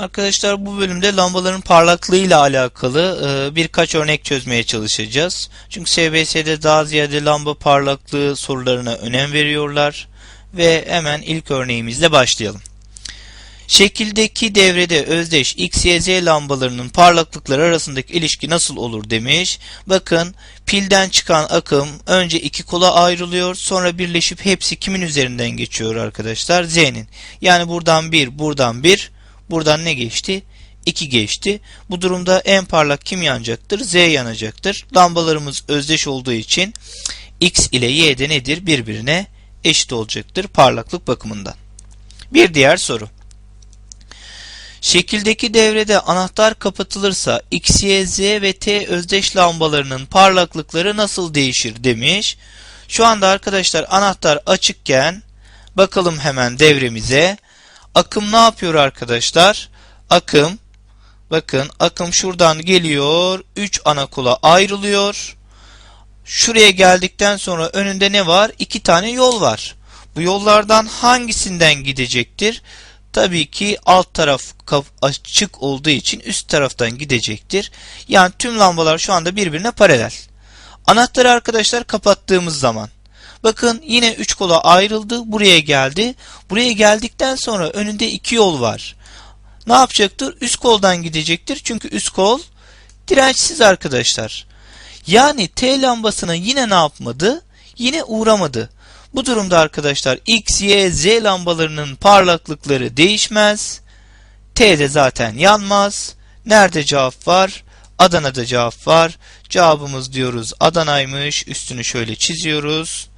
Arkadaşlar bu bölümde lambaların parlaklığı ile alakalı e, birkaç örnek çözmeye çalışacağız. Çünkü SBS'de daha ziyade lamba parlaklığı sorularına önem veriyorlar. Ve hemen ilk örneğimizle başlayalım. Şekildeki devrede özdeş X, Y, Z lambalarının parlaklıkları arasındaki ilişki nasıl olur demiş. Bakın pilden çıkan akım önce iki kola ayrılıyor sonra birleşip hepsi kimin üzerinden geçiyor arkadaşlar? Z'nin. Yani buradan 1, buradan 1, buradan ne geçti? 2 geçti. Bu durumda en parlak kim yanacaktır? Z yanacaktır. Lambalarımız özdeş olduğu için X ile Y de nedir? Birbirine eşit olacaktır parlaklık bakımından. Bir diğer soru. Şekildeki devrede anahtar kapatılırsa X, Y, Z ve T özdeş lambalarının parlaklıkları nasıl değişir demiş. Şu anda arkadaşlar anahtar açıkken bakalım hemen devremize. Akım ne yapıyor arkadaşlar? Akım bakın akım şuradan geliyor. 3 ana kola ayrılıyor. Şuraya geldikten sonra önünde ne var? 2 tane yol var. Bu yollardan hangisinden gidecektir? Tabii ki alt taraf açık olduğu için üst taraftan gidecektir. Yani tüm lambalar şu anda birbirine paralel. Anahtarı arkadaşlar kapattığımız zaman bakın yine 3 kola ayrıldı. Buraya geldi. Buraya geldikten sonra önünde 2 yol var. Ne yapacaktır? Üst koldan gidecektir. Çünkü üst kol dirençsiz arkadaşlar. Yani T lambasına yine ne yapmadı? Yine uğramadı. Bu durumda arkadaşlar X, Y, Z lambalarının parlaklıkları değişmez. T'de zaten yanmaz. Nerede cevap var? Adana'da cevap var. Cevabımız diyoruz Adana'ymış. Üstünü şöyle çiziyoruz.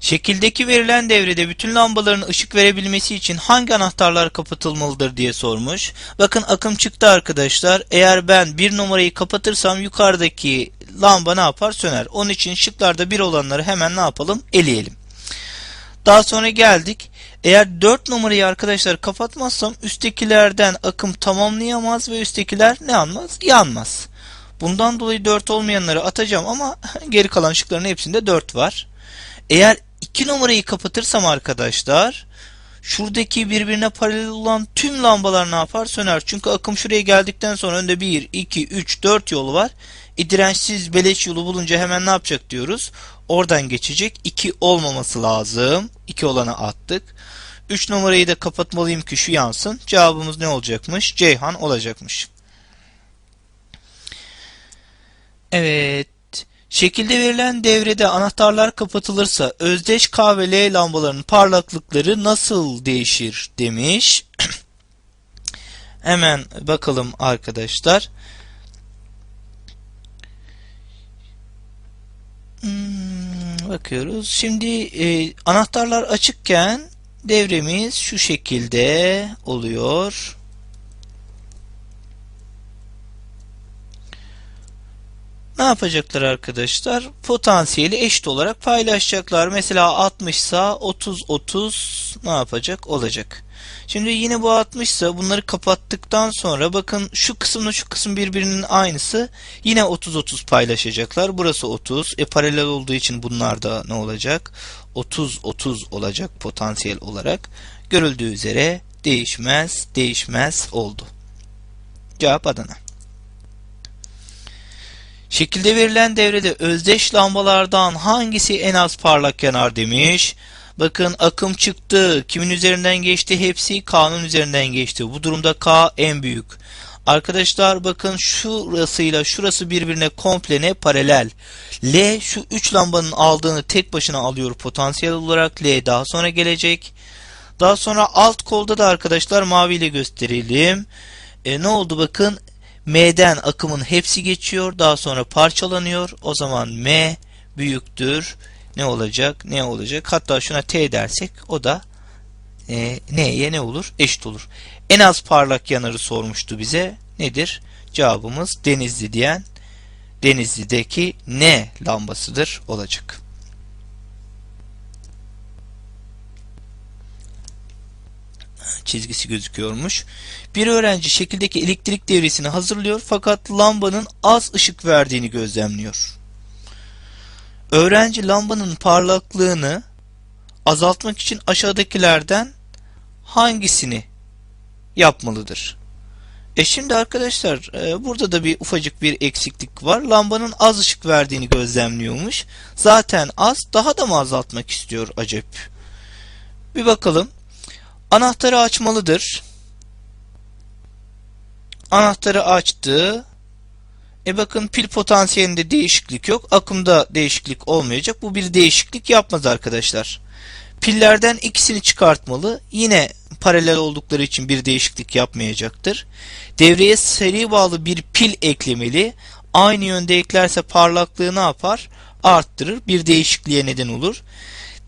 Şekildeki verilen devrede bütün lambaların ışık verebilmesi için hangi anahtarlar kapatılmalıdır diye sormuş. Bakın akım çıktı arkadaşlar. Eğer ben bir numarayı kapatırsam yukarıdaki lamba ne yapar? Söner. Onun için şıklarda bir olanları hemen ne yapalım? Eleyelim. Daha sonra geldik. Eğer 4 numarayı arkadaşlar kapatmazsam üsttekilerden akım tamamlayamaz ve üsttekiler ne yanmaz? Yanmaz. Bundan dolayı 4 olmayanları atacağım ama geri kalan şıkların hepsinde 4 var. Eğer 2 numarayı kapatırsam arkadaşlar şuradaki birbirine paralel olan tüm lambalar ne yapar? Söner. Çünkü akım şuraya geldikten sonra önde 1, 2, 3, 4 yolu var. E, dirençsiz beleş yolu bulunca hemen ne yapacak diyoruz? Oradan geçecek. 2 olmaması lazım. 2 olanı attık. 3 numarayı da kapatmalıyım ki şu yansın. Cevabımız ne olacakmış? Ceyhan olacakmış. Evet. Şekilde verilen devrede anahtarlar kapatılırsa özdeş K ve L lambalarının parlaklıkları nasıl değişir demiş. Hemen bakalım arkadaşlar. Hmm, bakıyoruz. Şimdi e, anahtarlar açıkken devremiz şu şekilde oluyor. Ne yapacaklar arkadaşlar? Potansiyeli eşit olarak paylaşacaklar. Mesela 60 ise 30 30 ne yapacak? Olacak. Şimdi yine bu 60 ise bunları kapattıktan sonra bakın şu kısımla şu kısım birbirinin aynısı. Yine 30 30 paylaşacaklar. Burası 30. E paralel olduğu için bunlar da ne olacak? 30 30 olacak potansiyel olarak. Görüldüğü üzere değişmez değişmez oldu. Cevap Adana. Şekilde verilen devrede özdeş lambalardan hangisi en az parlak yanar demiş. Bakın akım çıktı. Kimin üzerinden geçti? Hepsi K'nın üzerinden geçti. Bu durumda K en büyük. Arkadaşlar bakın şurasıyla şurası birbirine komple ne paralel. L şu 3 lambanın aldığını tek başına alıyor potansiyel olarak. L daha sonra gelecek. Daha sonra alt kolda da arkadaşlar maviyle gösterelim. E, ne oldu bakın M'den akımın hepsi geçiyor. Daha sonra parçalanıyor. O zaman M büyüktür. Ne olacak? Ne olacak? Hatta şuna T dersek o da e, N'ye ne olur? Eşit olur. En az parlak yanarı sormuştu bize. Nedir? Cevabımız Denizli diyen Denizli'deki N lambasıdır olacak. Çizgisi gözüküyormuş. Bir öğrenci şekildeki elektrik devresini hazırlıyor fakat lambanın az ışık verdiğini gözlemliyor. Öğrenci lambanın parlaklığını azaltmak için aşağıdakilerden hangisini yapmalıdır. E şimdi arkadaşlar e, burada da bir ufacık bir eksiklik var. Lambanın az ışık verdiğini gözlemliyormuş. Zaten az daha da mı azaltmak istiyor acep? Bir bakalım. Anahtarı açmalıdır. Anahtarı açtı. E bakın pil potansiyelinde değişiklik yok. Akımda değişiklik olmayacak. Bu bir değişiklik yapmaz arkadaşlar. Pillerden ikisini çıkartmalı. Yine paralel oldukları için bir değişiklik yapmayacaktır. Devreye seri bağlı bir pil eklemeli. Aynı yönde eklerse parlaklığı ne yapar? Arttırır. Bir değişikliğe neden olur.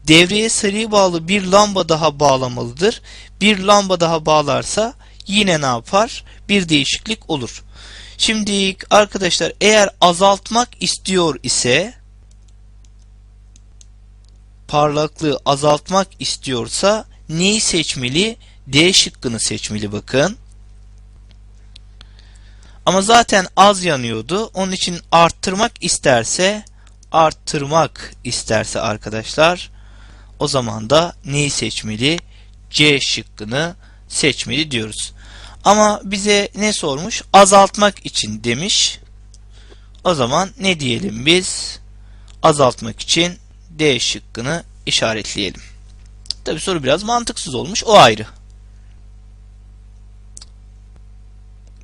Devreye seri bağlı bir lamba daha bağlamalıdır. Bir lamba daha bağlarsa yine ne yapar? Bir değişiklik olur. Şimdi arkadaşlar eğer azaltmak istiyor ise parlaklığı azaltmak istiyorsa neyi seçmeli? D şıkkını seçmeli bakın. Ama zaten az yanıyordu. Onun için arttırmak isterse arttırmak isterse arkadaşlar o zaman da neyi seçmeli? C şıkkını seçmeli diyoruz. Ama bize ne sormuş? Azaltmak için demiş. O zaman ne diyelim biz? Azaltmak için D şıkkını işaretleyelim. Tabi soru biraz mantıksız olmuş. O ayrı.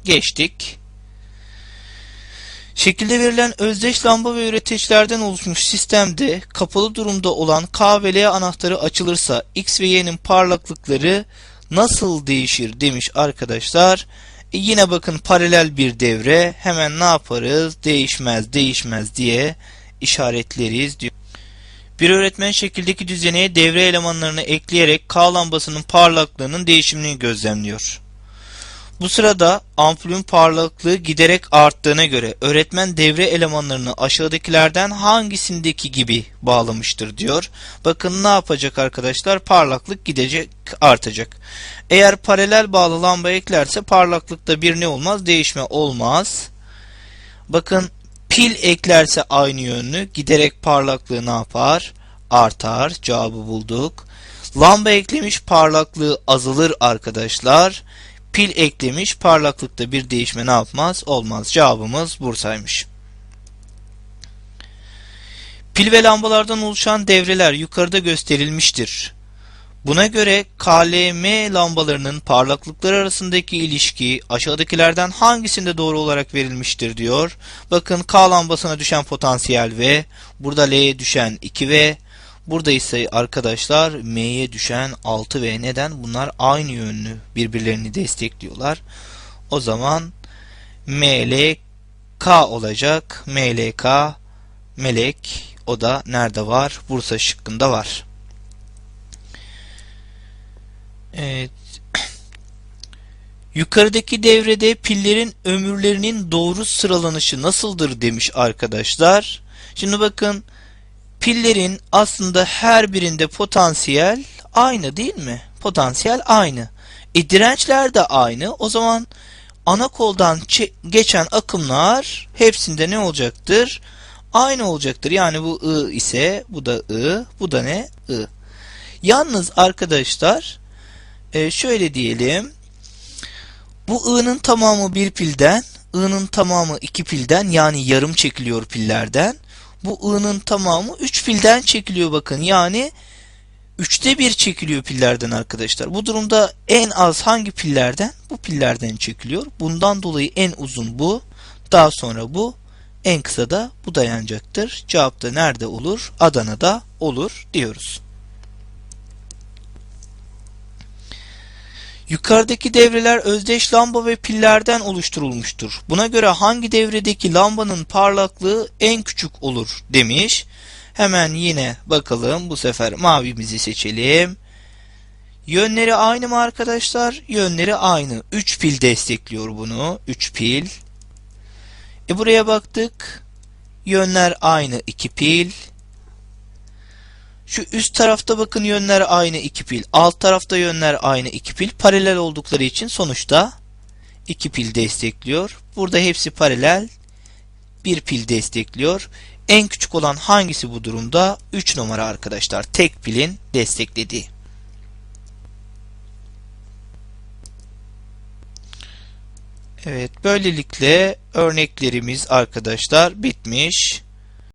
Geçtik. Şekilde verilen özdeş lamba ve üreticilerden oluşmuş sistemde kapalı durumda olan K ve L anahtarı açılırsa X ve Y'nin parlaklıkları nasıl değişir demiş arkadaşlar. E yine bakın paralel bir devre. Hemen ne yaparız? Değişmez, değişmez diye işaretleriz diyor. Bir öğretmen şekildeki düzeneye devre elemanlarını ekleyerek K lambasının parlaklığının değişimini gözlemliyor. Bu sırada ampulün parlaklığı giderek arttığına göre öğretmen devre elemanlarını aşağıdakilerden hangisindeki gibi bağlamıştır diyor. Bakın ne yapacak arkadaşlar? Parlaklık gidecek, artacak. Eğer paralel bağlı lamba eklerse parlaklıkta bir ne olmaz? Değişme olmaz. Bakın pil eklerse aynı yönlü giderek parlaklığı ne yapar? Artar. Cevabı bulduk. Lamba eklemiş parlaklığı azalır arkadaşlar pil eklemiş. Parlaklıkta bir değişme ne yapmaz? Olmaz. Cevabımız Bursa'ymış. Pil ve lambalardan oluşan devreler yukarıda gösterilmiştir. Buna göre KLM lambalarının parlaklıkları arasındaki ilişki aşağıdakilerden hangisinde doğru olarak verilmiştir diyor. Bakın K lambasına düşen potansiyel V, burada L'ye düşen 2V, Burada ise arkadaşlar M'ye düşen 6 ve neden? Bunlar aynı yönlü birbirlerini destekliyorlar. O zaman MLK olacak. MLK melek o da nerede var? Bursa şıkkında var. Evet. Yukarıdaki devrede pillerin ömürlerinin doğru sıralanışı nasıldır demiş arkadaşlar. Şimdi bakın Pillerin aslında her birinde potansiyel aynı değil mi? Potansiyel aynı. E dirençler de aynı. O zaman ana koldan geçen akımlar hepsinde ne olacaktır? Aynı olacaktır. Yani bu I ise bu da I, bu da ne? I. Yalnız arkadaşlar e, şöyle diyelim. Bu I'nın tamamı bir pilden, I'nın tamamı iki pilden yani yarım çekiliyor pillerden bu i'nin tamamı 3 pilden çekiliyor bakın. Yani 3'te 1 çekiliyor pillerden arkadaşlar. Bu durumda en az hangi pillerden? Bu pillerden çekiliyor. Bundan dolayı en uzun bu. Daha sonra bu. En kısa da bu dayanacaktır. Cevap da nerede olur? Adana'da olur diyoruz. Yukarıdaki devreler özdeş lamba ve pillerden oluşturulmuştur. Buna göre hangi devredeki lambanın parlaklığı en küçük olur demiş. Hemen yine bakalım bu sefer mavimizi seçelim. Yönleri aynı mı arkadaşlar? Yönleri aynı. 3 pil destekliyor bunu. 3 pil. E buraya baktık. Yönler aynı 2 pil. Şu üst tarafta bakın yönler aynı iki pil. Alt tarafta yönler aynı iki pil. Paralel oldukları için sonuçta iki pil destekliyor. Burada hepsi paralel. Bir pil destekliyor. En küçük olan hangisi bu durumda? 3 numara arkadaşlar. Tek pilin desteklediği. Evet, böylelikle örneklerimiz arkadaşlar bitmiş.